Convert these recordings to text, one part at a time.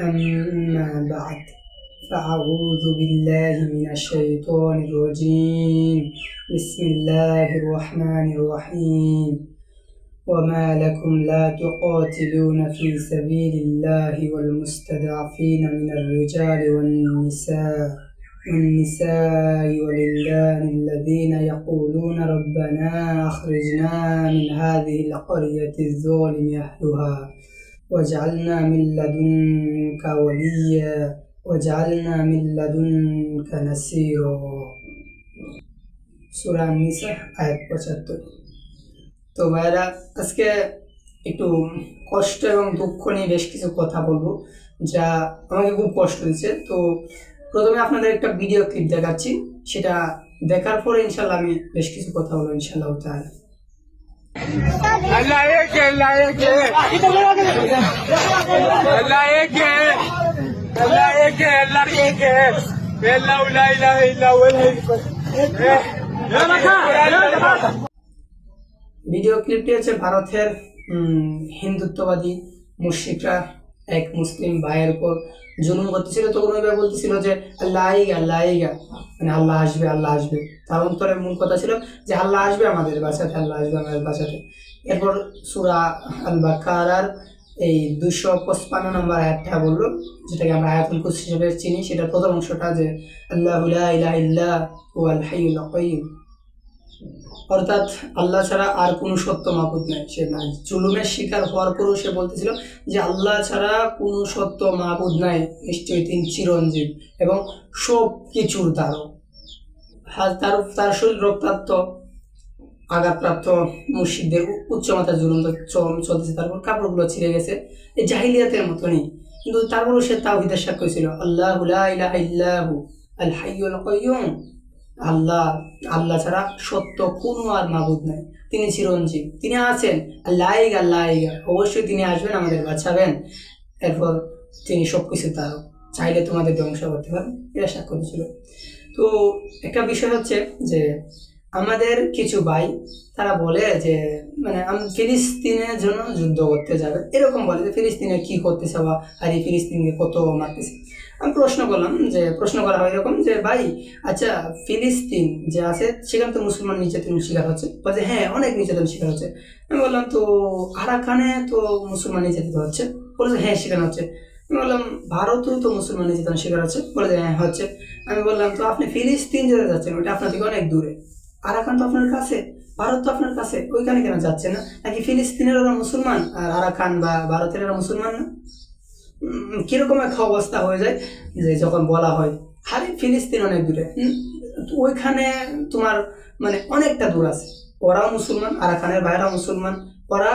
أما بعد فأعوذ بالله من الشيطان الرجيم. بسم الله الرحمن الرحيم. وما لكم لا تقاتلون في سبيل الله والمستضعفين من الرجال والنساء والنساء والولدان الذين يقولون ربنا أخرجنا من هذه القرية الظالم أهلها. واجعلنا من لدنك وليا واجعلنا من لدنك نصيرا سورة النساء آية 75 তো ভাইরা আজকে একটু কষ্ট এবং দুঃখ নিয়ে বেশ কিছু কথা বলবো যা আমাকে খুব কষ্ট দিচ্ছে তো প্রথমে আপনাদের একটা ভিডিও ক্লিপ দেখাচ্ছি সেটা দেখার পরে ইনশাল্লাহ আমি বেশ কিছু কথা বলবো ইনশাল্লাহ তাহলে अल्लाह एक है अल्लाह एक है अल्लाह एक है अल्लाह एक है अल्लाह एक है अल्लाह ला इलाहा इल्ला हुवा ভিডিও ক্লিপটি হচ্ছে ভারতের উম, হিন্দুত্ববাদী মুশরিকরা এক মুসলিম ভাইয়ের উপর জুলুম করতেছিল, তখন ওই ভাই বলতেছিল যে, আল্লাহ আইগা আল্লাহ আইগা মানে আল্লাহ আসবে আল্লাহ আসবে। তার অন্তরে মূল কথা ছিল যে, আল্লাহ আসবে আমাদের বাসাতে, আল্লাহ আসবে আমাদের বাঁচাতে এরপর সুরা আল বাকারার এই দুশো পঁচপান্ন নম্বর আয়াতটা বলল, যেটাকে আমরা আয়াতুল কুরসি হিসেবে চিনি। সেটার প্রথম অংশটা যে, আল্লাহ ইলাহা ইল্লা হুয়াল হাইয়ুল কাইয়্যুম। অর্থাৎ আল্লাহ ছাড়া আর কোনো সত্য মাবুদ নাই, সে নাই। জুলুমের শিকার হওয়ার পরেও সে বলতেছিল যে আল্লাহ ছাড়া কোনো সত্য মাবুদ নাই, নিশ্চয়ই তিনি চিরঞ্জীব এবং সব কিছুর দ্বারক তার তার শরীর রক্তাক্ত, আঘাতপ্রাপ্ত মুর্শিদদের উচ্চমাত্রা জুলুম চলতেছে, তারপর কাপড়গুলো ছিঁড়ে গেছে। এই জাহিলিয়াতের মতনই। কিন্তু তারপরেও সে তাওহিদের সাক্ষ্য ছিল আল্লাহ লা ইলাহা আল আল্লাহ আল্লাহ ছাড়া সত্য কোনো আর মাবুদ নাই। তিনি চিরঞ্জীব। তিনি আছেন। আল্লাহিক আল্লাহিক অবশ্যই তিনি আসবেন, আমাদের বাঁচাবেন এরপর তিনি সব কিছু তার চাইলে তোমাদের ধ্বংস করতে পারেন এটা সাক্ষ্য দিয়েছিল। তো একটা বিষয় হচ্ছে যে আমাদের কিছু ভাই, তারা বলে যে মানে আমি ফিলিস্তিনের জন্য যুদ্ধ করতে যাবে। এরকম বলে যে, ফিলিস্তিনে কী করতেছে বা, আর এই ফিলিস্তিনকে কত মারতেছে। আমি প্রশ্ন করলাম যে, প্রশ্ন করা হয় এরকম যে, ভাই আচ্ছা ফিলিস্তিন যে আছে, সেখানে তো মুসলমান নির্যাতন শিকার হচ্ছে? বলছে হ্যাঁ অনেক নির্যাতন শিকার হচ্ছে। আমি বললাম, তো আরাকানে তো মুসলমান নির্যাতিত হচ্ছে? বলেছে হ্যাঁ সেখানে হচ্ছে। আমি বললাম, ভারতেও তো মুসলমান নির্যাতন শিকার হচ্ছে? বলে যে হ্যাঁ হচ্ছে। আমি বললাম, তো আপনি ফিলিস্তিন যেতে যাচ্ছেন ওটা আপনার থেকে অনেক দূরে। আরাকান তো আপনার কাছে, ভারত তো আপনার কাছে, ওইখানে কেন যাচ্ছে না? নাকি ফিলিস্তিনের ওরা মুসলমান, আর আরাকান বা ভারতের ওরা মুসলমান না? কীরকম একটা অবস্থা হয়ে যায় যে যখন বলা হয় খালি ফিলিস্তিন অনেক দূরে। ওইখানে তোমার মানে অনেকটা দূর আছে। ওরাও মুসলমান আরাকানের বাইরেও মুসলমান। ওরা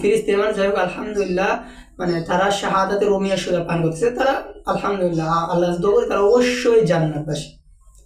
ফিলিস্তিন মানে যাই হোক আলহামদুলিল্লাহ মানে তারা শাহাদাতে রোমিয়া সুরা পান করতেছে। তারা আলহামদুলিল্লাহ আল্লাহ দোয়া তারা অবশ্যই জান্নাতবাসী।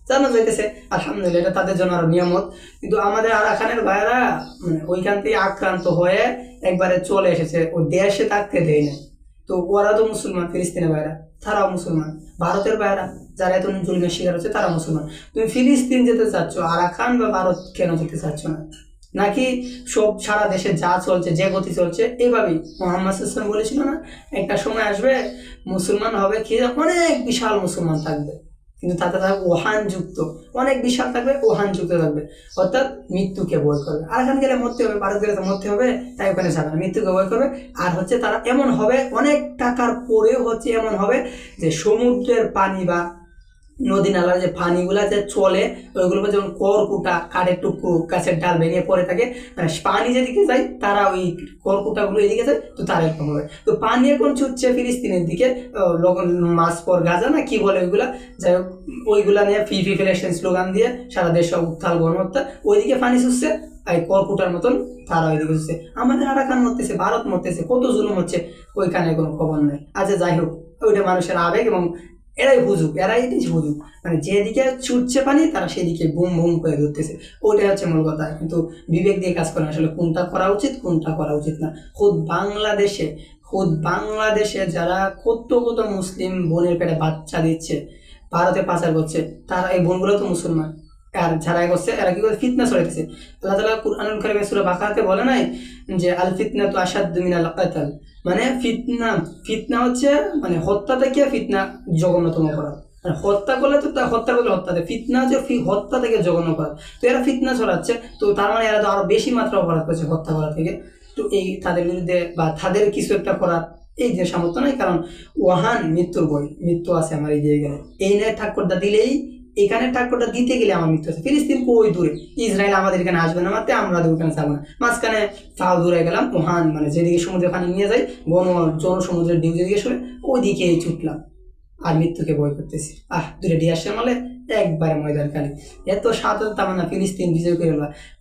জানা যাইতেছে আলহামদুলিল্লাহ এটা তাদের জন্য আরও নিয়ামত। কিন্তু আমাদের আরাকানের ভাইরা মানে ওইখান থেকে আক্রান্ত হয়ে একবারে চলে এসেছে। ও দেশে থাকতে দেয় না তো ওরা তো মুসলমান, ফিলিস্তিনের বাইরা, তারাও মুসলমান। ভারতের বাইরা, যারা এত জুলমের শিকার হচ্ছে তারা মুসলমান। তুমি ফিলিস্তিন যেতে চাচ্ছ, আরাকান বা ভারত কেন যেতে চাচ্ছ না? নাকি সব সারা দেশে যা চলছে, যে গতি চলছে, এভাবেই? মোহাম্মদ ইসলাম বলেছিল না, একটা সময় আসবে, মুসলমান হবে, কি? অনেক বিশাল মুসলমান থাকবে। কিন্তু তাতে থাকবে ওহান যুক্ত অনেক বিশাল থাকবে ওহান যুক্ত থাকবে। অর্থাৎ মৃত্যুকে বয় করবে। আর এখানে গেলে মরতে হবে ভারত গেলে তো মরতে হবে, তাই ওখানে যাবে মৃত্যুকে বই করবে। আর হচ্ছে তারা এমন হবে, অনেক টাকার পরেও হচ্ছে এমন হবে যে সমুদ্রের পানি বা নদী নালার যে পানিগুলা যে চলে, ওইগুলো যেমন করকুটা কাঠের টুকু গাছের ডাল ভেঙে পড়ে থাকে পানি যেদিকে যায়, তারা ওই করকুটাগুলো এদিকে যায়, তো তারা এরকম হবে তো পানি এখন ছুটছে ফিলিস্তিনের দিকে মাছ পর গাজা না, কি বলে ওইগুলা? যাই হোক, ওইগুলা নিয়ে ফি ফি ফিলেকশন স্লোগান দিয়ে সারা দেশে উত্থাল গণহত্যা, ওইদিকে পানি ছুটছে এই করকুটার মতন তারা ওইদিকে ছুটছে। আমাদের আরাকান মরতেছে, ভারত মরতেছে, কত জুলুম হচ্ছে, ওইখানে কোনো খবর নেই। আচ্ছা যাই হোক, ওইটা মানুষের আবেগ এবং এরাই হুজুক এরাই দিচ্ছে হুজুক মানে যেদিকে ছুটছে পানি, তারা সেদিকে বুম বুম করে ধরতেছে। ওইটাই হচ্ছে মূল কথা। কিন্তু বিবেক দিয়ে কাজ করে আসলে কোনটা করা উচিত, কোনটা করা উচিত না। খুদ বাংলাদেশে খুদ বাংলাদেশে যারা কত কত মুসলিম বোনের পেটে বাচ্চা দিচ্ছে, ভারতে পাচার করছে, তারা এই বোনগুলো তো মুসলমান। আর যারা করছে এরা কি করে? ফিতনা ছড়াইতেছে। আল্লাহ তালা কুরআনুল কারিমে সূরা বাকারাতে বলে নাই যে, আল ফিতনা তো আসাদ্দু মিনাল কাতাল। মানে ফিতনা ফিতনা হচ্ছে মানে হত্যা থেকে ফিতনা? জঘন্যতম করা মানে হত্যা করলে তো তা হত্যা করলে হত্যা ফিতনা ফি- হত্যা থেকে জঘন্য করা তো এরা ফিতনা ছড়াচ্ছে। তো তার মানে এরা তো আরও বেশি মাত্রা অপরাধ করছে হত্যা করা থেকে। তো এই তাদের বিরুদ্ধে বা তাদের কিছু একটা করার এই যে সামর্থ্য নাই, কারণ ওয়াহান মৃত্যুর বই। মৃত্যু আছে আমার এই গেলে। এই নিয়ে ঠাক্করটা দিলেই এখানে ঠাক্করটা দিতে গেলে আমার মৃত্যু আছে ফিলিস্তিন কই দূরে? ইসরায়েল আমাদের এখানে আসবে না মারতে আমরা ওখানে যাব না। মাঝখানে ফাও দূরে গেলাম মহান মানে যেদিকে সমুদ্রে ওখানে নিয়ে যাই গণ জন সমুদ্রের ডিউ যেদিকে সরে, ওইদিকে ছুটলাম। আর মৃত্যুকে ভয় করতেছি। আহ দূরে ডিয়াসে মালে একবারে ময়দান খালি। এত সাথে তামান্না ফিলিস্তিন বিজয় করে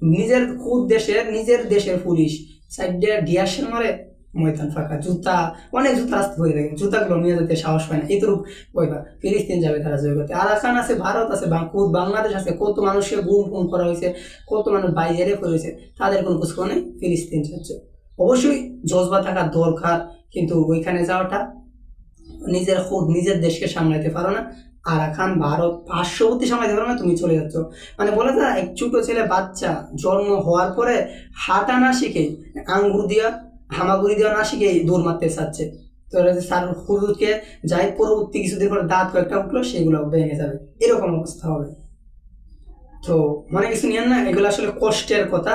নিজের খুদ দেশের, নিজের দেশের পুলিশ। সাইডে ডিয়াসের মারে ময়দান ফাঁকা, জুতা, অনেক জুতা রাস্তা করে দেখে জুতাগুলো নিয়ে যেতে সাহস পায় না ভয় পায়। ফিলিস্তিন যাবে তারা জয় করতে। আরাকান আছে, ভারত আছে বাংলাদেশ আছে, কত মানুষকে গুম গুম করা হয়েছে, কত মানুষ বাইরে করেছে তাদের কোনো কুচ নেই, ফিলিস্তিন যাচ্ছে। অবশ্যই জজবা থাকা দরকার, কিন্তু ওইখানে যাওয়াটা নিজের খুদ, নিজের দেশকে সামলাতে পারো না। আরাকান ভারত, পার্শ্ববর্তী সামলাতে পারো না, তুমি চলে যাচ্ছ। মানে বলে না এক ছোট ছেলে বাচ্চা জন্ম হওয়ার পরে হাঁটা না শিখে আঙ্গুর দিয়া হামাগুড়ি দেওয়া না শিখে দৌড় মারতে চাচ্ছে। তো স্যার হুজুরকে যাই পরবর্তী কিছুদিন পরে দাঁত কয়েকটা উঠল, সেগুলো ভেঙে যাবে। এরকম অবস্থা হবে। তো মনে কিছু নিয়েন না? এগুলো আসলে কষ্টের কথা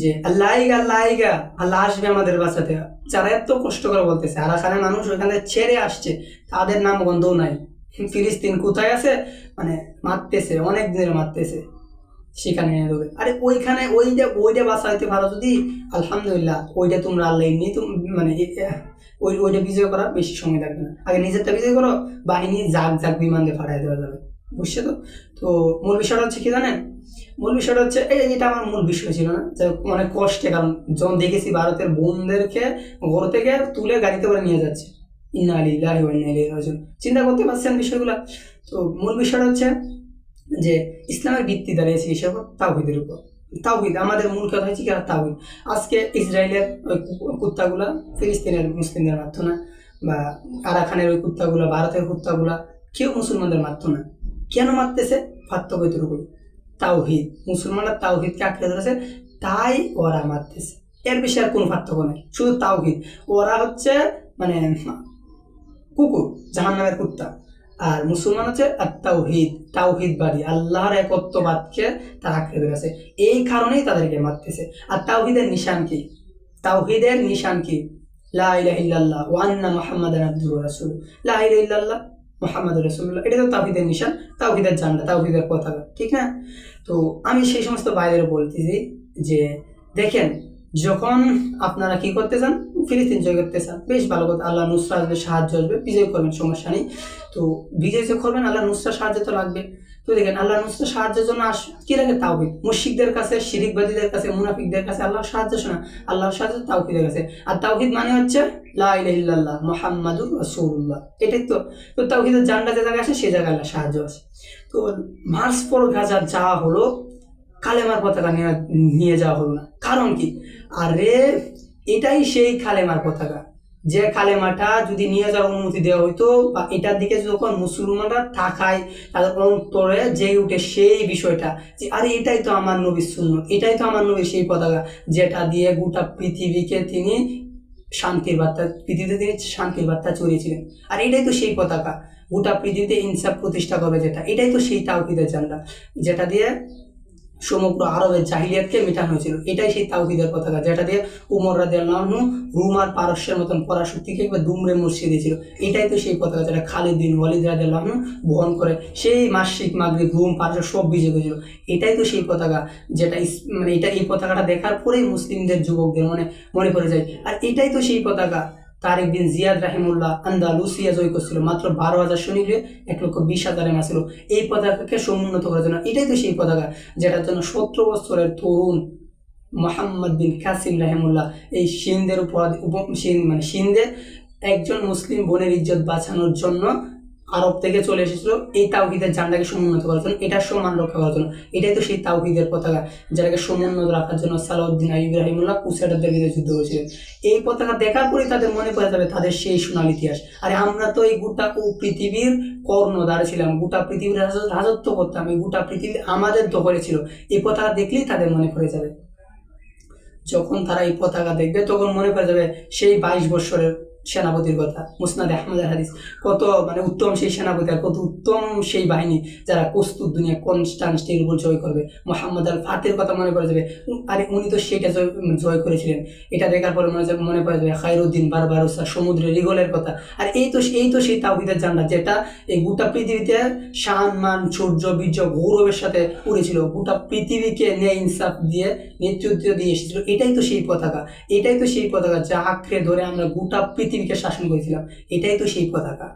যে, আল্লাহিগা আল্লাহিগা, আল্লাহ আসবে আমাদের বাঁচাতে। যারা এত কষ্ট করে বলতেছে, আর এখানে মানুষ ওইখানে ছেড়ে আসছে, তাদের নাম গন্ধও নাই। ফিলিস্তিন কোথায় আছে? মানে মারতেছে, অনেক দিনের মারতেছে। সেখানে এনে দেবে। আরে ওইখানে ওই ওইটা ওইটা বাঁচাইতে ভালো, যদি আলহামদুলিল্লাহ ওইটা তোমরা আল্লাহ এমনি মানে ওই ওইটা বিজয় করা বেশি সময় লাগবে না। আগে নিজেরটা বিজয় করো, বাহিনী জাগ জাগ বিমান দিয়ে ফাটাই দেওয়া যাবে বুঝছে তো? তো মূল বিষয়টা হচ্ছে কি জানেন? মূল বিষয়টা হচ্ছে, এই এটা আমার মূল বিষয় ছিল না, যে অনেক কষ্টে, কারণ যখন দেখেছি ভারতের বোনদেরকে ঘর থেকে তুলে গাড়িতে করে নিয়ে যাচ্ছে। ইন্না ওয়া ইন্না চিন্তা করতে পারছেন বিষয়গুলো? তো মূল বিষয়টা হচ্ছে যে ইসলামের ভিত্তি দাঁড়িয়েছে হিসেবে তাওহিদের উপর। তাওহিদ, আমাদের মূল কথা হচ্ছে কি তাওহিদ। আজকে ইসরায়েলের ওই কুত্তাগুলা, ফিলিস্তিনের মুসলিমদের মারতো না, বা আরাকানের ওই কুত্তাগুলা, ভারতের কুত্তাগুলা, কেউ মুসলমানদের মারতো না। কেন মারতেছে? পার্থক্য এতটুকু তাওহিদ, মুসলমানরা তাওহিদকে আঁকড়ে ধরেছে, তাই ওরা মারতেছে। এর বেশি আর কোনো পার্থক্য নেই, শুধু তাওহিদ। ওরা হচ্ছে মানে কুকুর জাহান নামের কুত্তা। আর মুসলমান হচ্ছে তাওহিদ তাওহিদ বাড়ি আল্লাহর একত্ববাদকে তারা আঁকড়ে ধরেছে এই কারণেই তাদেরকে মারতেছে। আর তাওহিদের নিশান কি? তাওহিদের নিশান কি? লা ইলাহা ইল্লাল্লাহ ওয়া আন্না মুহাম্মাদান আবদুহু ওয়া রাসূলুহু। লা ইলাহা ইল্লাল্লাহ মুহাম্মাদুর রাসূলুল্লাহ। এটা তো তাওহিদের নিশান, তাওহিদের জান্ডা তাওহিদের পতাকা, ঠিক না? তো আমি সেই সমস্ত বাইরে বলতেছি যে, দেখেন যখন আপনারা কি করতে চান? ফিলিস্তিন জয় করতে চান। বেশ ভালো কথা আল্লাহ নুসরা আসবে, সাহায্য আসবে, বিজয় করবেন, সমস্যা নেই। তো বিজয় যে করবেন আল্লাহ নুসরা সাহায্য তো লাগবে। তো দেখেন আল্লাহ নুসরা সাহায্যের জন্য আস, কি লাগে? তাওহিদ। মুশিকদের কাছে, শিরিকবাদীদের কাছে, মুনাফিকদের কাছে আল্লাহ সাহায্য শোনা, আল্লাহর সাহায্য তাওহিদের কাছে। আর তাওহিদ মানে হচ্ছে, লা ইলাহা রসুল্লাহ এটাই তো তো তাওহিদের জানটা যে জায়গায় আসে সেই জায়গায় আল্লাহ সাহায্য আছে তো মার্চ পর গাজা যাওয়া হলো, কালেমার পতাকা নিয়ে নিয়ে যাওয়া হলো না। কারণ কি? আরে, এটাই সেই খালেমার পতাকা যে কালেমাটা যদি নিয়ে যাওয়ার অনুমতি দেওয়া হইতো, বা এটার দিকে যখন মুসলমানরা তাকায়, তাদের অন্তরে যে উঠে সেই বিষয়টা যে, আরে, এটাই তো আমার নবীর শূন্য এটাই তো আমার নবীর সেই পতাকা, যেটা দিয়ে গোটা পৃথিবীকে তিনি শান্তির বার্তা, পৃথিবীতে তিনি শান্তির বার্তা ছড়িয়েছিলেন আর এটাই তো সেই পতাকা, গোটা পৃথিবীতে ইনসাফ প্রতিষ্ঠা করবে যেটা, এটাই তো সেই তাওহিদের জান্ডা যেটা দিয়ে সমগ্র আরবের জাহিলিয়াতকে মেটানো হয়েছিল। এটাই সেই তাওহিদের পতাকা, যেটা দিয়ে উমর রাজি রুম আর পারস্যের মতন পরাশক্তিকে একবার দুমড়ে মুছিয়ে দিয়েছিল। এটাই তো সেই পতাকা যেটা খালিদ বিন ওয়ালিদ রাজি বহন করে সেই মাসিক মাগরিব রুম পারস্য সব বিজয় করেছিল এটাই তো সেই পতাকা যেটা মানে এটা এই পতাকাটা দেখার পরেই মুসলিমদের, যুবকদের মনে মনে করে যায়। আর এটাই তো সেই পতাকা তারেক দিন জিয়াদ রাহিমুল্লাহ আন্দালুসিয়া জয় করছিল। মাত্র বারো হাজার সৈনিকে এক লক্ষ বিশ হাজারে মাছিল এই পতাকাকে সমুন্নত করার জন্য এটাই তো সেই পতাকা যেটার জন্য সত্তর বছরের তরুণ মোহাম্মদ বিন কাসিম রাহিমুল্লাহ এই সিন্ধের উপর মানে সিন্ধের একজন মুসলিম বোনের ইজ্জত বাঁচানোর জন্য আরব থেকে চলে এসেছিল, এই তাওহিদের জানটাকে সমুন্নত করার জন্য, এটার সম্মান রক্ষা করার জন্য। এটাই তো সেই তাওহিদের পতাকা, যেটাকে সমুন্নত রাখার জন্য সালাউদ্দিন ইব্রাহিমুল্লাহ কুসাইডারদের বিরুদ্ধে যুদ্ধ করেছিলেন। এই পতাকা দেখার পরেই তাদের মনে পড়ে যাবে তাদের সেই সোনাল ইতিহাস। আরে আমরা তো এই গোটা পৃথিবীর কর্ণধার ছিলাম, গোটা পৃথিবীর রাজত্ব করতাম, এই গোটা পৃথিবী আমাদের দখলে ছিল। এই পতাকা দেখলেই তাদের মনে পড়ে যাবে। যখন তারা এই পতাকা দেখবে, তখন মনে পড়ে যাবে সেই বাইশ বছরের সেনাপতির কথা, মুসনাদ আহমদের হাদিস। কত মানে উত্তম সেই সেনাপতি আর কত উত্তম সেই বাহিনী যারা প্রস্তুত দুনিয়া কনস্টান্টিনোপল জয় করবে। মোহাম্মদ আল ফাতের কথা মনে পড়ে যাবে। আরে উনি তো সেটা জয় জয় করেছিলেন। এটা দেখার পরে মনে মনে পড়ে যাবে খায়রুদ্দিন বারবারুসা, সমুদ্রের রিগলের কথা। আর এই তো এই তো সেই তাওহিদের জান্ডা, যেটা এই গোটা পৃথিবীতে শান, মান, সূর্য, বীর্য, গৌরবের সাথে উড়েছিল। গোটা পৃথিবীকে ন্যায়, ইনসাফ দিয়ে নেতৃত্ব দিয়ে এসেছিল। এটাই তো সেই পতাকা। এটাই তো সেই পতাকা যা আঁকড়ে ধরে আমরা গোটা পৃথিবীকে শাসন করেছিলাম। এটাই তো সেই পতাকা।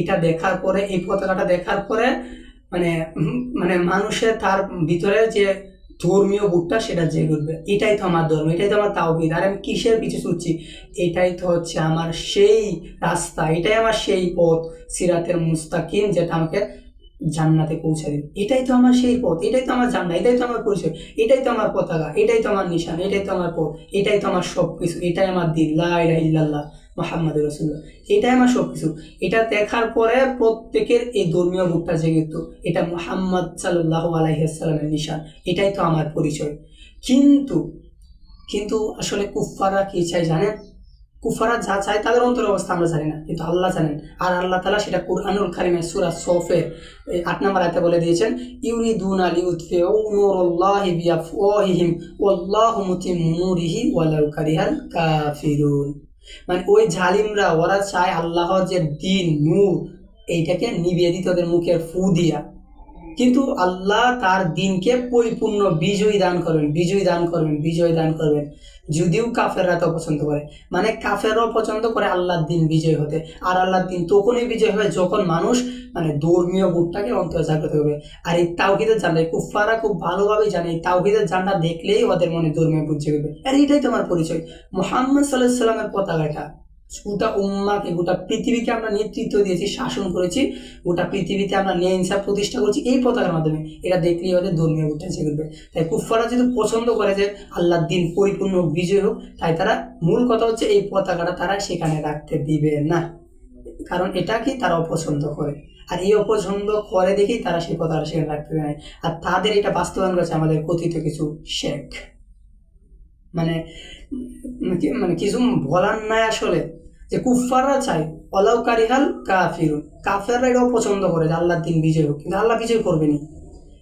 এটা দেখার পরে, এই পতাকাটা দেখার পরে মানে মানে মানুষের তার ভিতরে যে ধর্মীয় বুকটা সেটা জেগে উঠবে। এটাই তো আমার ধর্ম, এটাই তো আমার তাওহিদ। আর আমি কিসের পিছু ছুটছি? এটাই তো হচ্ছে আমার সেই রাস্তা, এটাই আমার সেই পথ, সিরাতের মুস্তাকিম, যেটা আমাকে জান্নাতে পৌঁছে দিবে। এটাই তো আমার সেই পথ, এটাই তো আমার জান্নাত, এটাই তো আমার পরিচয়, এটাই তো আমার পতাকা, এটাই তো আমার নিশান, এটাই তো আমার পথ, এটাই তো আমার সব কিছু এটাই আমার দিন। লা ইলাহা ইল্লাল্লাহ মোহাম্মদ রসুল্লাহ এটাই আমার সব কিছু এটা দেখার পরে প্রত্যেকের এই ধর্মীয় বুকটা জেগে উঠতো। এটা মোহাম্মদ সাল্লাহ আলাইসাল্লামের নিশান, এটাই তো আমার পরিচয়। কিন্তু কিন্তু আসলে কুফাররা কি চাই জানেন? কুফারা যা চায় তাদের অন্তর অবস্থা আমরা জানি না, কিন্তু আল্লাহ জানেন। আর আল্লাহ তালা সেটা কুরআনুল কারিমের সুরা সফের আট নম্বর আয়তে বলে দিয়েছেন, ইউরিদুন আলি উৎফে ও নূরুল্লাহি বিআফওয়াহিহিম, ওয়াল্লাহু মুতিম্মু নূরিহি ওয়ালাউ কারিহাল কাফিরুন। মানে ওই জালিমরা, ওরা চায় আল্লাহর যে দিন, নূর, এইটাকে নিভিয়ে দিতে ওদের মুখের ফু দিয়া। কিন্তু আল্লাহ তার দিনকে পরিপূর্ণ বিজয়ী দান করবেন, বিজয়ী দান করবেন, বিজয় দান করবেন। যদিও কাফেররা তো পছন্দ করে। মানে কাফেরও পছন্দ করে আল্লাহর দিন বিজয় হতে। আর আল্লাহর দিন তখনই বিজয় হবে যখন মানুষ মানে ধর্মীয় বুটটাকে অন্তর জাগ্রত করবে। আর এই তাওহিদের জানলা কুফারা খুব ভালোভাবেই জানে, এই তাওহিদের জানলা দেখলেই ওদের মনে ধর্মীয় বুঝ জেগে আর এটাই তোমার পরিচয়। মোহাম্মদ সাল্লাহ সাল্লামের পতাকাটা। গোটা উম্মাকে, গোটা পৃথিবীকে আমরা নেতৃত্ব দিয়েছি, শাসন করেছি, গোটা পৃথিবীতে আমরা ন্যায় ইনসাফ প্রতিষ্ঠা করছি এই পতাকার মাধ্যমে। এটা দেখলেই ওদের ধর্মীয় জেগে উঠবে তাই কুফারা যদি পছন্দ করে যে আল্লাহর দিন পরিপূর্ণ বিজয় হোক, তাই তারা মূল কথা হচ্ছে এই পতাকাটা তারা সেখানে রাখতে দিবে না। কারণ এটা কি তারা অপছন্দ করে। আর এই অপছন্দ করে দেখেই তারা সেই পতাকাটা সেখানে রাখতে দেয়। আর তাদের এটা বাস্তবায়ন করেছে আমাদের কথিত কিছু শেখ। মানে কি- মানে কিছু বলার নাই আসলে। যে কুফাররা চায় অলাউ কারিহাল কাফিরুন। কাফেররা এটাও পছন্দ করে যে আল্লাহর দিন বিজয় হোক, কিন্তু আল্লাহ বিজয় করবেনি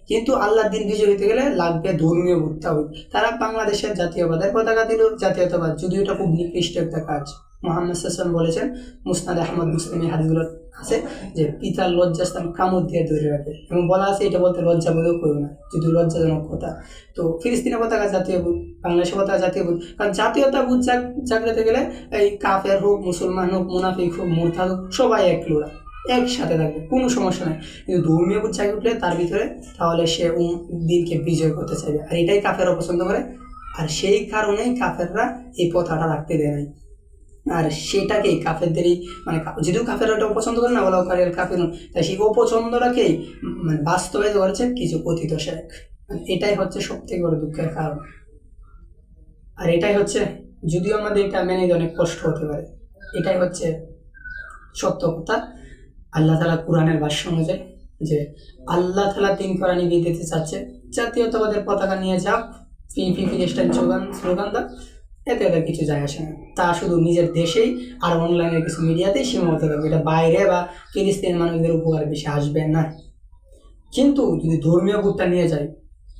কিন্তু আল্লাহর দিন বিজয় হইতে গেলে লাগবে ধর্মীয় বুদ্ধা তারা বাংলাদেশের জাতীয়বাদের পতাকা দিল, জাতীয়তাবাদ, যদিও এটা খুব নিকৃষ্ট একটা কাজ। মোহাম্মদ সাল্লাম বলেছেন, মুসনাদ আহমদ মুসলিমের হাদিসগুলো আছে যে পিতার লজ্জাস্থান কামড় দিয়ে ধরে রাখে। এবং বলা আছে, এটা বলতে লজ্জা বোধও করবে না যদি লজ্জাজনক কথা। তো ফিলিস্তিনের পতাকা জাতীয় বুধ বাংলাদেশের পতাকা জাতীয় বুধ কারণ জাতীয়তা বুধ জাগ- জাগ্রতে গেলে এই কাফের হোক, মুসলমান হোক, মুনাফিক হোক, মুরতাদ হোক, সবাই এক লোড়া, একসাথে থাকবে, কোনো সমস্যা নাই। কিন্তু ধর্মীয় বুধ জাগে উঠলে তার ভিতরে তাহলে সে দিনকে বিজয় করতে চাইবে। আর এটাই কাফের অপছন্দ করে। আর সেই কারণেই কাফেররা এই পথাটা রাখতে দেয় নাই। আর সেটাকেই কাফেরদেরই মানে যদিও কাফের ওটা অপছন্দ করে না বলা কাফের তাই সেই অপছন্দটাকেই মানে বাস্তবায়িত করেছে কিছু কথিত শেখ মানে এটাই হচ্ছে সব থেকে বড় দুঃখের কারণ। আর এটাই হচ্ছে, যদিও আমাদের এটা মেনে অনেক কষ্ট হতে পারে, এটাই হচ্ছে সত্য কথা। আল্লাহ তালা কোরআনের ভাষ্য অনুযায়ী যে, আল্লাহ তালা তিন কোরআনি দিয়ে দিতে চাচ্ছে, জাতীয়তাবাদের পতাকা নিয়ে যাক, ফি ফি ফিলিস্টাইন স্লোগান স্লোগান দাও। এতে ওদের কিছু যায় আসে না। তা শুধু নিজের দেশেই আর অনলাইনের কিছু মিডিয়াতেই সীমাবদ্ধ থাকবে। এটা বাইরে বা ফিলিস্তিনের মানুষদের উপকারে বেশি আসবে না। কিন্তু যদি ধর্মীয় বুটটা নিয়ে যায়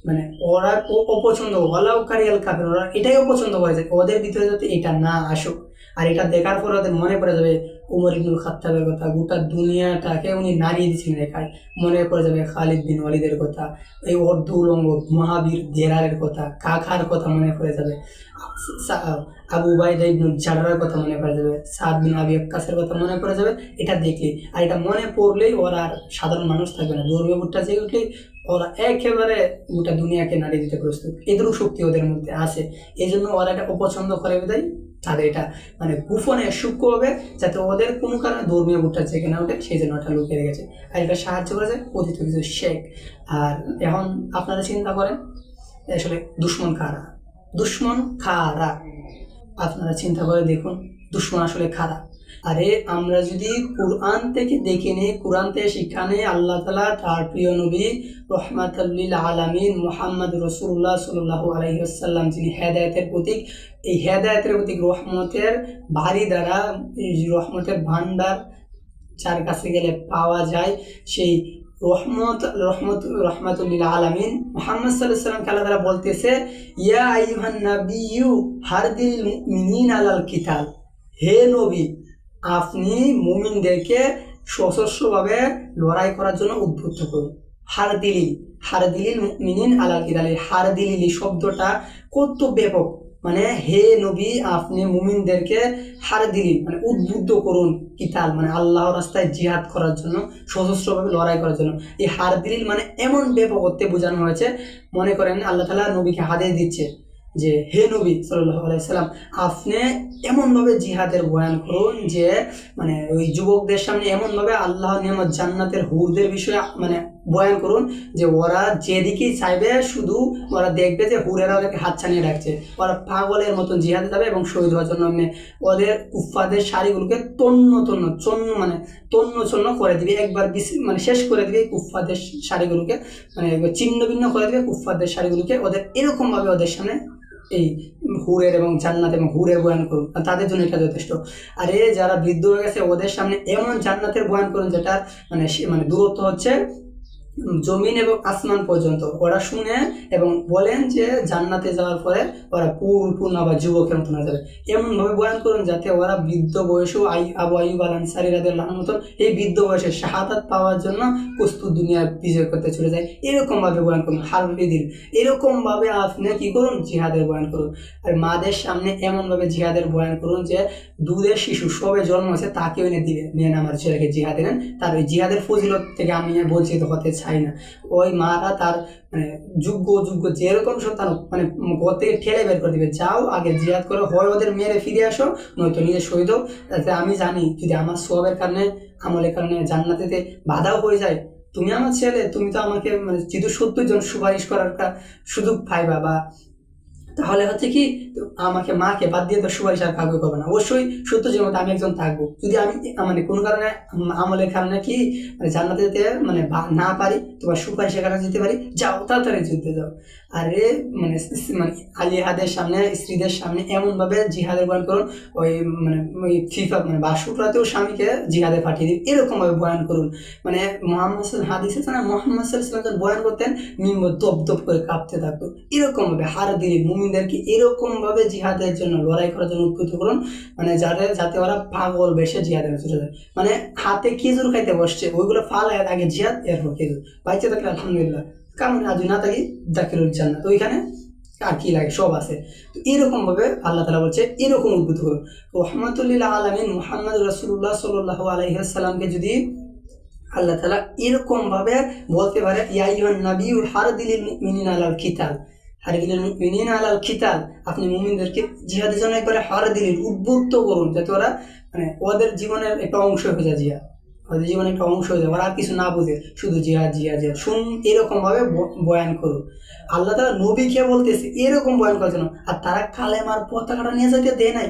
মানে ওরা অপছন্দ ওলাও কারিয়াল কাফের, ওরা এটাই অপছন্দ করে যে ওদের ভিতরে যাতে এটা না আসুক। আর এটা দেখার পরে ওদের মনে পড়ে যাবে উমর ইবনুল খাত্তাবের কথা, গোটা দুনিয়াটাকে উনি নাড়িয়ে দিচ্ছিলেন একাই মনে পড়ে যাবে খালিদ বিন ওয়ালিদের কথা, এই অর্ধ উলঙ্গ মহাবীর দেরারের কথা, কাকার কথা মনে পড়ে যাবে। আবু উবাইদা ইবনুল জাররার কথা মনে করা যাবে, সাদ বিন আবি আক্কাসের কথা মনে করা যাবে, এটা দেখলে। আর এটা মনে পড়লেই ওরা আর সাধারণ মানুষ থাকবে না। ধর্মীয় ভুট্টা জেগে উঠলেই ওরা একেবারে গোটা দুনিয়াকে নাড়িয়ে দিতে প্রস্তুত। এদেরও শক্তি ওদের মধ্যে আছে। এই জন্য ওরা এটা অপছন্দ করে বিদায়। তাদের এটা মানে গোপনে সূক্ষ্ম হবে, যাতে ওদের কোনো কারণে ধর্মীয় ভুট্টা জেগে না ওঠে, সেই জন্য ওটা লুকিয়ে রেখেছে। আর এটা সাহায্য করেছে অতীত কিছু শেখ। আর এখন আপনারা চিন্তা করেন, আসলে দুশ্মন কারা? দুশ্মন খারা। আপনারা চিন্তা করে দেখুন, দুশ্মন আসলে খারা। আরে, আমরা যদি কোরআন থেকে দেখে নিই, কোরআন থেকে শিক্ষা নেই, আল্লাহ তালা তার প্রিয় নবী রহমাতুল্লিল আলমিন মোহাম্মদ রসুল্লাহ সাল্লাহ আলহিহাসাল্লাম যিনি হেদায়তের প্রতীক, এই হেদায়তের প্রতীক রহমতের বাড়ি দ্বারা রহমতের ভান্ডার যার কাছে গেলে পাওয়া যায়, সেই রহমত রহমত বলতেছে, ইয়া নাবিয়্যু হারদিল মুমিনিন আলাল কিতাল। হে আপনি মুমিনদেরকে সশস্ত্রভাবে লড়াই করার জন্য উদ্বুদ্ধ করুন। হার দিলিল হার দিলিল মুমিনিন আলাল কিতাল, এই হার দিলিল এই শব্দটা কত ব্যাপক। মানে হে নবী, আপনি মুমিনদেরকে হার দিলিল মানে উদ্বুদ্ধ করুন কিতাল মানে আল্লাহ রাস্তায় জিহাদ করার জন্য, সশস্ত্রভাবে লড়াই করার জন্য। এই হার দিলিল মানে এমন ব্যাপক অর্থে বোঝানো হয়েছে, মনে করেন আল্লাহ তালা নবীকে হাতে দিচ্ছে যে, হে নবী সাল্লাহ আলাইসাল্লাম আপনি এমনভাবে জিহাদের বয়ান করুন যে মানে ওই যুবকদের সামনে এমনভাবে আল্লাহ নিয়ামত জান্নাতের হুরদের বিষয়ে মানে বয়ান করুন যে ওরা যেদিকেই চাইবে শুধু ওরা দেখবে যে হুরেরা ওদেরকে হাত ছানিয়ে রাখছে ওরা পাগলের মতন জিহাদে যাবে এবং শহীদ হওয়ার জন্য ওদের উফাদের শাড়িগুলোকে তন্ন তন্ন চন্ন মানে তন্ন চন্ন করে দিবে। একবার মানে শেষ করে দিবে কুফাদের শাড়িগুলোকে মানে ছিন্ন ভিন্ন করে দিবে কুফাদের শাড়িগুলোকে। ওদের এরকমভাবে ওদের সামনে এই হুরের এবং জান্নাত এবং হুরের বয়ান করুন তাদের জন্য এটা যথেষ্ট। আর এ যারা বৃদ্ধ হয়ে গেছে, ওদের সামনে এমন জান্নাতের বয়ান করুন যেটা মানে মানে দূরত্ব হচ্ছে জমিন এবং আসমান পর্যন্ত। ওরা শুনে এবং বলেন যে জান্নাতে যাওয়ার পরে ওরা পুর পূর্ণ আবার যুবকের মতন হয়ে যাবে। এমনভাবে বয়ান করুন যাতে ওরা বৃদ্ধ বয়সেও আই আবু আইব আল আনসারি রাদের মতন এই বৃদ্ধ বয়সে শাহাদাত পাওয়ার জন্য কুস্তুর দুনিয়া বিজয় করতে চলে যায়। এরকমভাবে বয়ান করুন হারবিদিন এরকমভাবে আপনি কি করুন? জিহাদের বয়ান করুন। আর মাদের সামনে এমনভাবে জিহাদের বয়ান করুন যে দুধের শিশু সবে জন্ম আছে তাকেও এনে দিবে। নেন আমার ছেলেকে জিহাদে নেন। তার ওই জিহাদের ফজিলত থেকে আমি বঞ্চিত হতে চাই না। ওই মারা তার মানে যোগ্য যোগ্য যেরকম সন্তান মানে গতে ঠেলে বের করে দিবে। যাও আগে জিহাদ করে, হয় ওদের মেরে ফিরে আসো, নয়তো নিজে শহীদ হোক। তাতে আমি জানি, যদি আমার সবের কারণে, আমলের কারণে জান্নাতেতে বাধাও হয়ে যায়, তুমি আমার ছেলে, তুমি তো আমাকে মানে যেহেতু সত্তর জন সুপারিশ করার একটা সুযোগ পাইবা বা তাহলে হচ্ছে কি, আমাকে মাকে বাদ দিয়ে তো সুপারিশ আর কাউকে করবে না। অবশ্যই সত্য যে মতো আমি একজন থাকব। যদি আমি মানে কোনো কারণে আম- আমলের কারণে কি মানে জান্নাতে যেতে মানে না পারি, তোমার সুপারিশের কারণে যেতে পারি, যাও, তাড়াতাড়ি যুদ্ধে যাও আর মানে মানে আলিহাদের সামনে, স্ত্রীদের সামনে এমনভাবে জিহাদের বয়ান করুন, ওই মানে ওই ফিফা মানে বাসুকরাতেও স্বামীকে জিহাদে পাঠিয়ে দিন। এরকমভাবে বয়ান করুন। মানে মোহাম্মদ হাদিস মোহাম্মদ বয়ান করতেন মিম্ব দপ দপ করে কাঁপতে থাকতো। এরকমভাবে হার দিলি মুমিনদেরকে এরকমভাবে জিহাদের জন্য, লড়াই করার জন্য উদ্বুদ্ধ করুন। মানে যাদের, যাতে ওরা পাগল, বেশে জিহাদের চলে যায়। মানে হাতে খেজুর খাইতে বসছে, ওইগুলো ফাল আগে জিহাদ, এরপর খেজুর। বাইচে থাকলে আলহামদুলিল্লাহ। কারণ আজ না থাকি দাখিলুল জান্নাত। তো ওইখানে আর কি লাগে? সব আছে। তো এরকম ভাবে আল্লাহ তালা বলছে, এরকম উদ্বুদ্ধ করুন। রহমতুল্লাহ আলমিন মোহাম্মদ রসুল্লাহ সাল্লাহ আলহিহাসাল্লামকে যদি আল্লাহ তালা এরকম ভাবে বলতে পারে ইয়াইহান নবী হার দিলিল মুমিনিন আলাল কিতাল। হার মিনিন মুমিনিন আলাল খিতাল, আপনি মুমিনদেরকে জিহাদের জন্য একবারে হার দিলেন, উদ্বুদ্ধ করুন, যাতে ওরা মানে ওদের জীবনের একটা অংশ হয়ে যায় জিয়া ওদের জীবনের একটা অংশ হয়ে যায়, ওরা আর কিছু না বোঝে, শুধু জিয়া জিয়া জিয়া শুন, এরকমভাবে বয়ান করুন। আল্লাহ তালা নবীকে বলতেছে, এরকম বয়ান করার জন্য। আর তারা কালেমার পতাকাটা নিয়ে যেতে দেয় নাই।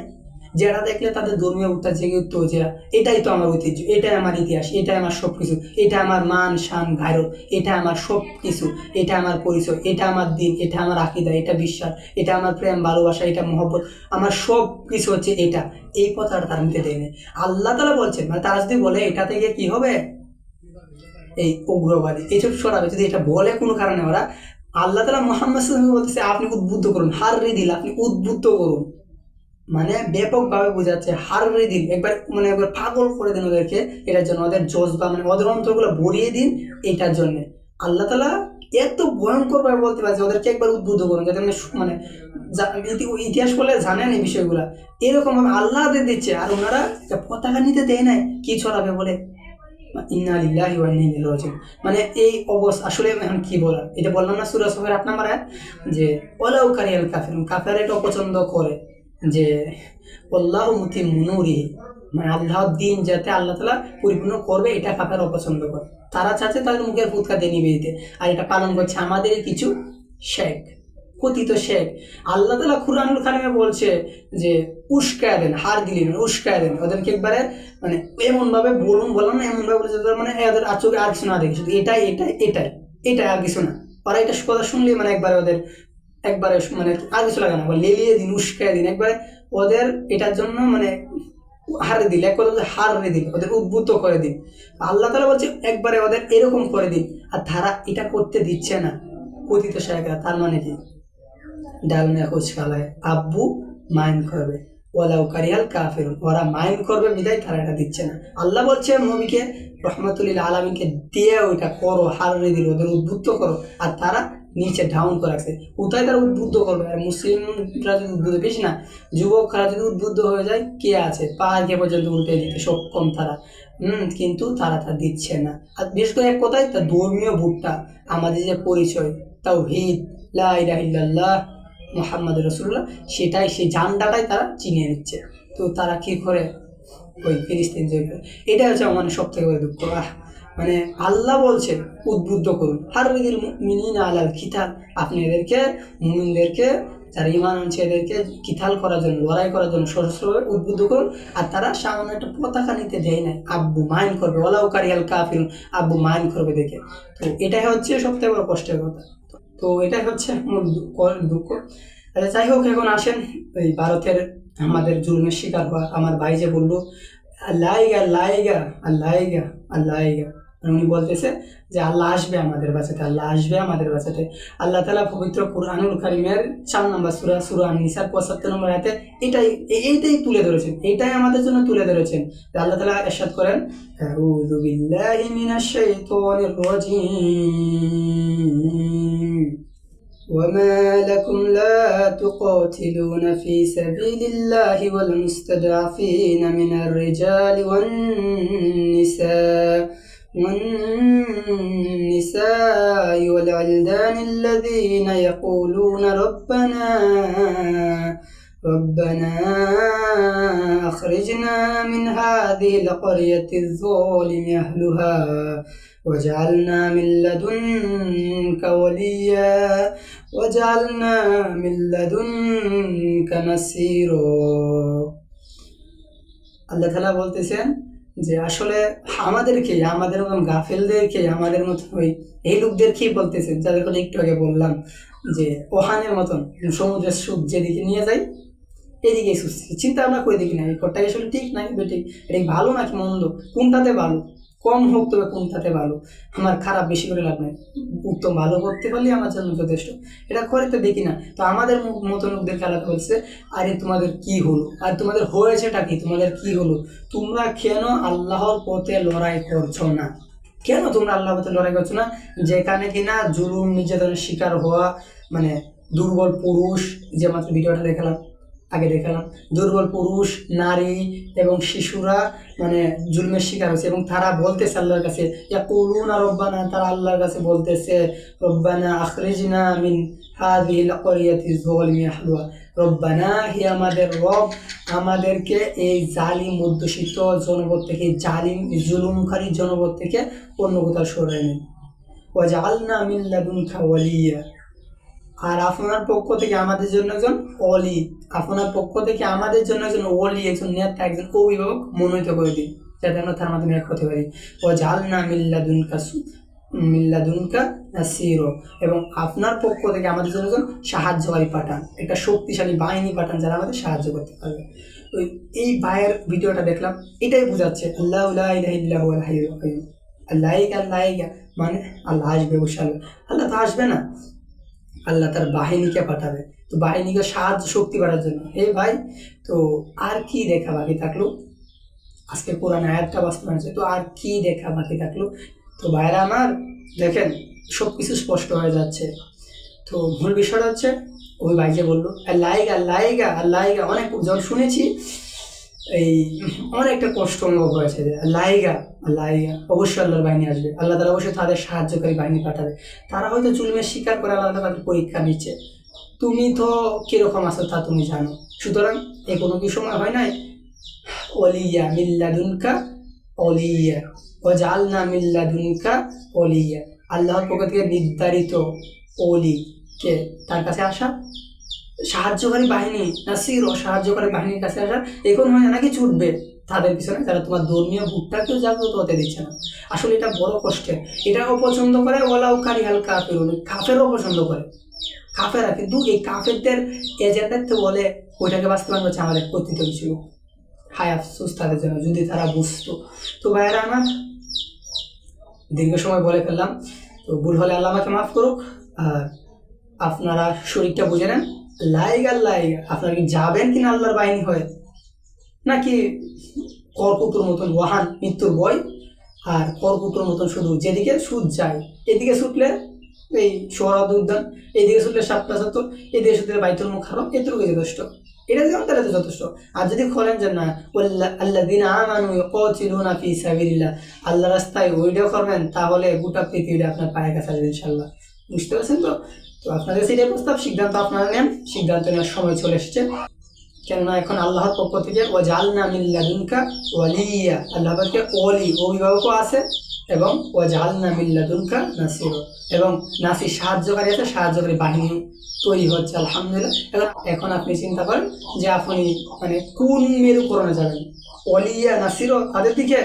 যেটা দেখলে তাদের ধর্মীয় উত্তার জেগে উঠতো যে এটাই তো আমার ঐতিহ্য, এটাই আমার ইতিহাস, এটাই আমার সব কিছু এটা আমার মান, শান গায়রত এটা আমার সব কিছু এটা আমার পরিচয়, এটা আমার দিন, এটা আমার আকিদা, এটা বিশ্বাস, এটা আমার প্রেম, ভালোবাসা, এটা মহব্বত, আমার সব কিছু হচ্ছে এটা। এই কথাটা তারা নিতে দেয় আল্লাহ তালা বলছেন মানে তারা যদি বলে এটা থেকে কি হবে? এই উগ্রবাদী। এইসব সরাবে, যদি এটা বলে কোনো কারণে ওরা, আল্লাহ তালা মোহাম্মদ বলতেছে, আপনি উদ্বুদ্ধ করুন, হার দিল আপনি উদ্বুদ্ধ করুন। মানে ব্যাপকভাবে বোঝাচ্ছে হার দিন। একবার মানে একবার পাগল করে দিন ওদেরকে, এটার জন্য ওদের জজবা মানে ওদের অন্তরগুলো ভরিয়ে দিন এটার জন্য। আল্লাহ তালা এত ভয়ঙ্কর ভাবে বলতে পারে যে ওদেরকে একবার উদ্বুদ্ধ করুন, যাতে মানে মানে ইতিহাস বলে জানেন এই বিষয়গুলা। এরকম ভাবে আল্লাহ দিচ্ছে, আর ওনারা পতাকা নিতে দেয় নাই, কি ছড়াবে বলে? মানে এই অবস্থা, আসলে এখন কি বলার এটা বললাম না সূরা সফের আট নাম্বার যে ওলাউ কারিয়াল কাফের এটা অপছন্দ করে। যে, আল্লাহ মুতি মুনুরি মানে আল্লাহর দিন যাতে আল্লাহ তালা পরিপূর্ণ করবে, এটা কাফের অপছন্দ করে তারা চাচ্ছে তাদের মুখের ফুৎকা দিয়ে নিবে দিতে। আর এটা পালন করছে আমাদের কিছু শেখ, কথিত শেখ। আল্লাহ তালা খুরানুল খালিমে বলছে যে, উস্কায় দেন, হার দিলেন উস্কায় দেন। ওদেরকে একবারে মানে এমনভাবে বলুন বললাম না এমন ভাবে বলেছে মানে এদের আর চোখে আর কিছু না দেখে, শুধু এটাই এটাই এটাই এটাই আর কিছু না। ওরা এটা কথা শুনলে মানে একবারে ওদের একবারে মানে আর কিছু লাগে না লেলিয়ে দিন, উস্কায় দিন, একবারে ওদের এটার জন্য মানে হারে দিল, এক কথা হারে দিন ওদের উদ্বুদ্ধ করে দিন আল্লাহ তালা বলছে, একবারে ওদের এরকম করে দিন। আর তারা এটা করতে দিচ্ছে না, কথিত শায়করা তার মানে কি? ডালমে খোঁজ খালায় আব্বু মাইন করবে ওলাউ কারিয়াল কাফের ওরা মাইন করবে বিদায় তারা এটা দিচ্ছে না। আল্লাহ বলছে নবীকে রহমতুল্লিল আলমিনকে দিয়ে ওইটা করো, হারে দিল, ওদের উদ্বুদ্ধ করো। আর তারা নিচে ডাউন করে রাখছে। কোথায় তারা উদ্বুদ্ধ করবে? আর মুসলিমরা যদি উদ্বুদ্ধ, বেশি না, যুবকরা যদি উদ্বুদ্ধ হয়ে যায়, কে আছে? পাহাড়কে পর্যন্ত উল্টে দিতে সক্ষম তারা? হুম, কিন্তু তারা তা দিচ্ছে না। আর বিশেষ করে এক কথায় তার ধর্মীয় ভুট্টা, আমাদের যে পরিচয় তাও হিদ লাহ মোহাম্মদ রসুল্লাহ সেটাই, সেই জান্ডাটাই তারা চিনিয়ে নিচ্ছে। তো তারা কি করে? ওই ফিলিস্তিন জয় করে। এটা হচ্ছে আমার সব থেকে দুঃখ। মানে আল্লাহ বলছেন, উদ্বুদ্ধ করুন। হার রিদিল মিনিন আলাল খিতাল আপনি এদেরকে, মুমিনদেরকে, যারা ইমান আনছে, এদেরকে কিতাল করার জন্য, লড়াই করার জন্য সশস্ত্রভাবে উদ্বুদ্ধ করুন। আর তারা সামান্য একটা পতাকা নিতে দেয় নাই। আব্বু মাইন করবে ওলাউ কারিয়াল কাফির আব্বু মাইন করবে দেখে। তো এটাই হচ্ছে সবথেকে বড় কষ্টের কথা। তো এটাই হচ্ছে দুঃখ- দুঃখ। আচ্ছা যাই হোক, এখন আসেন এই ভারতের আমাদের জুলমের শিকার হওয়া। আমার ভাই যে বলল লাইগা লাইগা আর লাইগা আর লাইগা উনি বলতেছে যে আল্লাহ আসবে আমাদের বাঁচাতে আল্লাহ আসবে আমাদের বাঁচাতে আল্লাহ তালা পবিত্র কুরআনুল কারিমের চার নম্বর সুরা সুরা নিসার পঁচাত্তর নম্বর হাতে এটাই এ- এইটাই তুলে ধরেছেন এইটাই আমাদের জন্য তুলে ধরেছেন যে আল্লাহ তালা এরশাদ করেন আউযু বিল্লাহি মিনাশ শাইতানির রাজিম وما لكم لا تقاتلون في سبيل الله والمستضعفين من الرجال والنساء والنساء والعلدان الذين يقولون ربنا ربنا أخرجنا من هذه القرية الظالم أهلها وجعلنا من لدنك وليا وجعلنا من لدنك نصيرا আল্লাহ তালা বলতেছেন যে আসলে আমাদেরকে, আমাদের মতন গাফেলদেরকে, আমাদের মতন ওই এই লোকদেরকেই বলতেছেন যাদের কথা একটু আগে বললাম যে ওহানের মতন সমুদ্রের সুখ যেদিকে নিয়ে যায় এদিকে সুস্থ। চিন্তা ভাবনা করে দেখি না, এই আসলে ঠিক নাই ঠিক। এটা ভালো নাকি মন্দ? কোনটাতে ভালো? কম হোক, তবে কোনটাতে ভালো? আমার খারাপ বেশি করে লাভ নেই। উত্তম ভালো করতে পারলে আমার জন্য যথেষ্ট। এটা করে তো দেখি না। তো আমাদের মু- মতন লোকদেরকে আলাদা বলছে আরে তোমাদের কি হলো? আর তোমাদের হয়েছেটা কি? তোমাদের কি হলো? তোমরা কেন আল্লাহর পথে লড়াই করছ না? কেন তোমরা আল্লাহর পথে লড়াই করছ না? যেখানে কিনা জুলুম, নির্যাতনের শিকার হওয়া মানে দুর্বল পুরুষ, যে মাত্র ভিডিওটা দেখালাম আগে দেখালাম, দুর্বল পুরুষ, নারী এবং শিশুরা মানে জুলমের শিকার হয়েছে এবং তারা বলতেছে আল্লাহর কাছে, ইয়াকুলুনা রব্বানা তারা আল্লাহর কাছে বলতেছে, রব্বানা আখরিজনা মিন রব্বানা হে আমাদের রব আমাদেরকে এই জালিম অধ্যুষিত জনপদ থেকে, জালিম, জুলুমকারী জনপদ থেকে অন্য কোথাও সরাই নেন। ওয়াজআলনা মিন লাদুনকা ওয়ালিয়া আর আপনার পক্ষ থেকে আমাদের জন্য একজন অলি আপনার পক্ষ থেকে আমাদের জন্য একজন অলি একজন নেতা, একজন অভিভাবক মনোনীত করে দিন, যাতে আমরা তার মাধ্যমে এক হতে পারি। ও জাল না মিল্লাদুনকা মিল্লাদুনকা নাসির। এবং আপনার পক্ষ থেকে আমাদের জন্য একজন সাহায্যকারী পাঠান, একটা শক্তিশালী বাহিনী পাঠান যারা আমাদের সাহায্য করতে পারবে। ওই, এই ভাইয়ের ভিডিওটা দেখলাম, এটাই বোঝাচ্ছে, আল্লাহ আল্লাহিকা মানে আল্লাহ আসবে অবশ্যই আল্লাহ আল্লাহ তো আসবে না। আল্লাহ তার বাহিনীকে পাঠাবে। তো বাহিনীকে সাহায্য, শক্তি বাড়ার জন্য। হে ভাই, তো আর কি দেখা বাকি থাকল? আজকে কোরআন আয়াতটা বাস্তবায়ন তো আর কি দেখা বাকি থাকল? তো ভাইরা আমার, দেখেন সব কিছু স্পষ্ট হয়ে যাচ্ছে। তো মূল বিষয়টা হচ্ছে, ওই ভাইকে বলল, আর লাইগা লাইগা, আর লাইগা। অনেক যখন শুনেছি, এই অনেকটা কষ্ট অনুভব হয়েছে যে লাইগা লাইগা। অবশ্যই আল্লাহর বাহিনী আসবে। আল্লাহ তালা অবশ্যই তাদের সাহায্যকারী বাহিনী পাঠাবে। তারা হয়তো জুলমের শিকার করে আল্লাহ তাদের পরীক্ষা নিচ্ছে। তুমি তো কীরকম আছো তা তুমি জানো। সুতরাং এ কোনো কি সময় হয় নাই? অলিয়া মিল্লাদুনকা, অলিয়া। ও জালনা মিল্লাদুনকা, অলিয়া। আল্লাহর পক্ষ থেকে নির্ধারিত অলি কে তার কাছে আসা। সাহায্যকারী বাহিনী, নাসির ও সাহায্যকারী বাহিনীর কাছে আসা। এখন হয় নাকি ছুটবে তাদের পিছনে? যারা তোমার ধর্মীয় ভুটটাকেও জাগ্রত হতে দিচ্ছে না। আসলে এটা বড় কষ্টের। এটাও পছন্দ করে ওলাও কারি হাল কাফের কাফেরও পছন্দ করে। কাফেরা, কিন্তু এই কাফেরদের এজেন্ডার তো বলে ওইটাকে বাস্তবায়ন করছে আমাদের কর্তৃত্ব ছিল হায় আফসোস তাদের জন্য, যদি তারা বুঝতো। তো ভাইয়েরা, আমার দীর্ঘ সময় বলে ফেললাম। তো ভুল হলে আল্লাহ আমাকে মাফ করুক। আর আপনারা শরীরটা বুঝে নেন। লাইগা লাইগা আপনারা কি যাবেন কিনা আল্লাহর বাহিনী হয়ে? নাকি কর্কুটোর মতন ওয়াহান মৃত্যুর ভয়? আর কর্কুটোর মতন শুধু যেদিকে সুদ যায়, এদিকে ছুটলে এই সোহরাদ উদ্যান এইদিকে ছুটলে সাতটা সত্তর এদিকে ছুটলে বাইতুল মুখারম এটুকুই যথেষ্ট। এটা যেমন তাহলে তো যথেষ্ট, আর যদি খোলেন যে না আল্লাহ দিন আমানু কচিলুনা ফি আল্লাহ রাস্তায় ওইটাও করবেন, তাহলে গোটা পৃথিবীটা আপনার পায়ে কাছে আসবে ইনশাল্লাহ বুঝতে পারছেন তো? তো আপনাদের সেটাই প্রস্তাব, সিদ্ধান্ত আপনারা নেন, সিদ্ধান্ত নেওয়ার সময় চলে এসছে। কেননা এখন আল্লাহর পক্ষ থেকে ও জালনা মিল্লাদুনকা ওয়ালিয়া, আল্লাহ পাককে ওলি, অভিভাবকও আছে এবং ও জালনা মিল্লাদুনকা নাসির। এবং নাসির সাহায্যকারী আছে, সাহায্যকারী বাহিনী তৈরি হচ্ছে, আলহামদুলিল্লাহ। এখন এখন আপনি চিন্তা করেন যে আপনি মানে কোন মেরুকরণে যাবেন? অলিয়া নাসিরও তাদের দিকে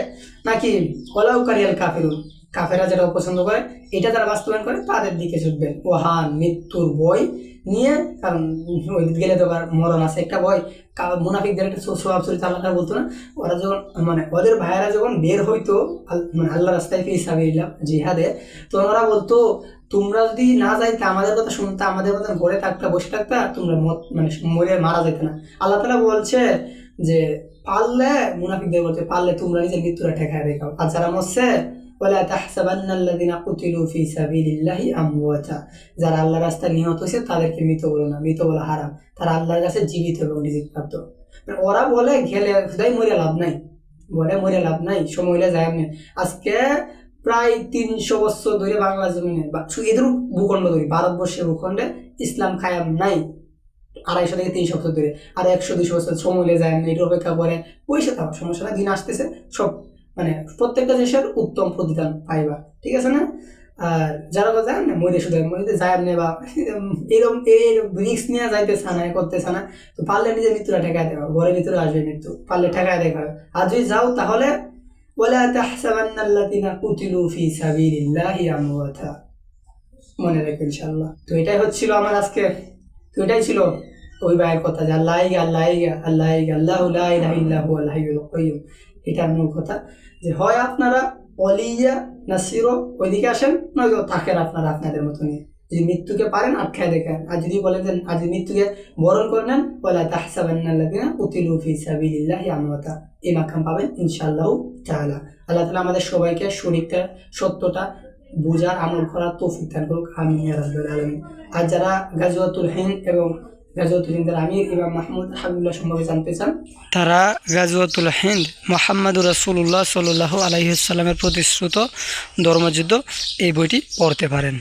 নাকি অলাউকারিয়াল কাফেরুন কাফেরা যেটা পছন্দ করে, এটা যারা বাস্তবায়ন করে, তাদের দিকে ছুটবেন। ওহান মৃত্যুর বই নিয়ে, কারণ ওই দিকে গেলে তো আবার মরণ আছে। একটা ভয় মুনাফিকদের একটা স্ব- স্বভাব চরিত্র আল্লাহ বলতো না। ওরা যখন মানে ওদের ভাইয়েরা যখন বের হইতো মানে আল্লাহ রাস্তায় ফিরে সাবিল্লাহ জিহাদে তো ওরা বলতো, তোমরা যদি না যাইতে, আমাদের কথা শুনতে, আমাদের মতন ঘরে থাকতে, বসে থাকতে, তোমরা মত- মানে মরে মারা যেতে না। আল্লাহ তালা বলছে যে, পারলে, মুনাফিকদের বলছে, পারলে তোমরা নিজের মৃত্যুরা ঠেকায় দেখাও আর যারা মরছে ওলা যারা আল্লাহর রাস্তায় নিহত হয়েছে, তাদেরকে মৃত বলো না, মৃত বলা হারাম। তারা আল্লাহর কাছে জীবিত মানে ওরা বলে, গেলে খুদাই মরে লাভ নাই। বলে মরে লাভ নাই, সময় হলে যায় আপনি। আজকে প্রায় তিনশো বছর ধরে বাংলা জমিনে, বা এদের ভূখণ্ড ধরি, ভারতবর্ষের ভূখণ্ডে ইসলাম খায়াম নাই। আড়াইশো থেকে তিনশো বছর ধরে। আর একশো, দুশো বছর সময় যায় না এটা অপেক্ষা করে, পয়সা থাকা সমস্যাটা দিন আসতেছে, সব মানে প্রত্যেকটা দেশের উত্তম প্রতিদান পাইবা ঠিক আছে না আর যারা বা যায় না মরে শুধু মরে যায় না বা এরকম এই রিক্স নিয়ে যাইতেছে না এ করতেছে না তো পারলে নিজের মৃত্যুটা ঠেকায় দেওয়া ঘরের ভিতরে আসবে মৃত্যু পারলে ঠেকায় দেখা হবে। আর যদি যাও তাহলে ولا تحسبن الذين قتلوا في سبيل الله امواتا মনে রেখো ইনশাল্লাহ তো এটাই হচ্ছিল আমার আজকে তো এটাই ছিল ওই ভাইয়ের কথা যে আল্লাহ আল্লাহ আল্লাহ আল্লাহ লা ইলাহা ইল্লা হুয়া আল হাইয়ুল কাইয়্যুম এটার মূল কথা। যে হয় আপনারা অলিয়া নাসিরো ওইদিকে আসেন নয়তো থাকেন আপনারা আপনাদের মতো নিয়ে। যদি মৃত্যুকে পারেন, আটকায় দেখেন আর যদি বলেন যে, আর যদি মৃত্যুকে বরণ করে নেন, ওয়ালা তাহসাবান্নাল্লাযিনা কুতিলু ফি সাবিলিল্লাহি আমওয়াতা। এই মাকাম পাবেন ইনশাআল্লাহু তাআলা। আল্লাহ তাআলা আমাদের সবাইকে শরীরটা সত্যটা বোঝার, আমল করার তৌফিক দান আমিন ইয়া আলামিন। আর যারা গাজওয়াতুল হিন্দ এবং তারা গাজুয়াতুল হিন্দ মোহাম্মদুর রসুল্লাহ সাল্লাহ আলাইসাল্লামের প্রতিশ্রুত ধর্মযুদ্ধ এই বইটি পড়তে পারেন।